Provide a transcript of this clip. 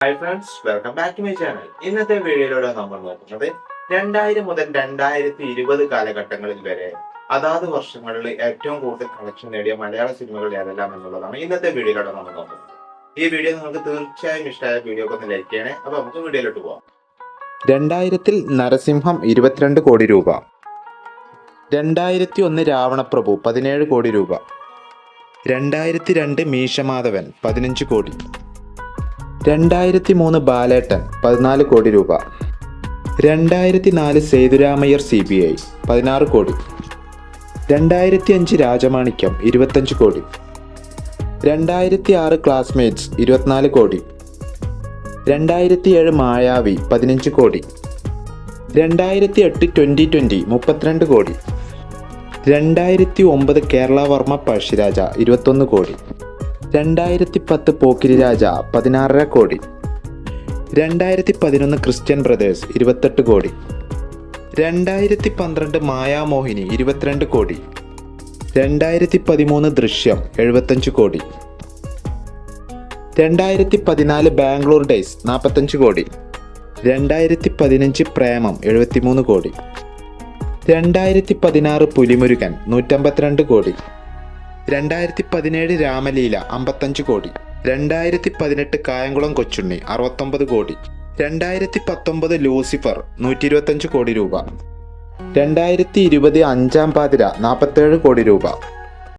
Hi friends welcome back to my channel ഇന്നത്തെ വീഡിയോയിലൂടെ നമ്മൾ നോക്കുന്നത് രണ്ടായിരം മുതൽ രണ്ടായിരത്തി ഇരുപത് കാലഘട്ടങ്ങളിൽ വരെ അതാത് വർഷങ്ങളിൽ ഏറ്റവും കൂടുതൽ കളക്ഷൻ നേടിയ മലയാള സിനിമകൾ ഏതെല്ലാം എന്നുള്ളതാണ് ഇന്നത്തെ വീഡിയോയിലൂടെ നമ്മൾ നോക്കുന്നത്. ഈ വീഡിയോ നിങ്ങൾക്ക് തീർച്ചയായും ഇഷ്ടമായ വീഡിയോ ഒക്കെ ലൈക്ക് ചെയ്യണേ. അപ്പൊ നമുക്ക് വീഡിയോയിലോട്ട് പോവാം. രണ്ടായിരത്തിൽ നരസിംഹം ഇരുപത്തിരണ്ട് കോടി രൂപ. രണ്ടായിരത്തി ഒന്ന് രാവണപ്രഭു പതിനേഴ് കോടി രൂപ. രണ്ടായിരത്തി രണ്ട് മീശമാധവൻ പതിനഞ്ച് കോടി. രണ്ടായിരത്തി മൂന്ന് ബാലേട്ടൻ പതിനാല് കോടി രൂപ. രണ്ടായിരത്തി നാല് സേതുരാമയ്യർ സി ബി ഐ പതിനാറ് കോടി. രണ്ടായിരത്തി അഞ്ച് രാജമാണിക്യം ഇരുപത്തഞ്ച് കോടി. രണ്ടായിരത്തി ആറ് ക്ലാസ്മേറ്റ്സ് ഇരുപത്തിനാല് കോടി. രണ്ടായിരത്തി ഏഴ് മായാവി പതിനഞ്ച് കോടി. രണ്ടായിരത്തി എട്ട് ട്വന്റി ട്വന്റി മുപ്പത്തിരണ്ട് കോടി. രണ്ടായിരത്തി ഒമ്പത് കേരള വർമ്മ പഴശ്ശിരാജ ഇരുപത്തൊന്ന് കോടി. രണ്ടായിരത്തി പത്ത് പോക്കിരി രാജ പതിനാറര കോടി. രണ്ടായിരത്തി പതിനൊന്ന് ക്രിസ്ത്യൻ ബ്രദേഴ്സ് ഇരുപത്തെട്ട് കോടി. രണ്ടായിരത്തി പന്ത്രണ്ട് മായാമോഹിനി ഇരുപത്തിരണ്ട് കോടി. രണ്ടായിരത്തി പതിമൂന്ന് ദൃശ്യം എഴുപത്തഞ്ച് കോടി. രണ്ടായിരത്തി പതിനാല് ബാംഗ്ലൂർ ഡേയ്സ് നാൽപ്പത്തഞ്ച് കോടി. രണ്ടായിരത്തി പതിനഞ്ച് പ്രേമം എഴുപത്തിമൂന്ന് കോടി. രണ്ടായിരത്തി പതിനാറ് പുലിമുരുകൻ നൂറ്റമ്പത്തിരണ്ട് കോടി. രണ്ടായിരത്തി പതിനേഴ് രാമലീല അമ്പത്തഞ്ച് കോടി. രണ്ടായിരത്തി പതിനെട്ട് കായംകുളം കൊച്ചുണ്ണി അറുപത്തൊമ്പത് കോടി. രണ്ടായിരത്തി പത്തൊമ്പത് ലൂസിഫർ നൂറ്റി ഇരുപത്തഞ്ച് കോടി രൂപ. രണ്ടായിരത്തി ഇരുപത് അഞ്ചാം പാതിര നാൽപ്പത്തേഴ് കോടി രൂപ.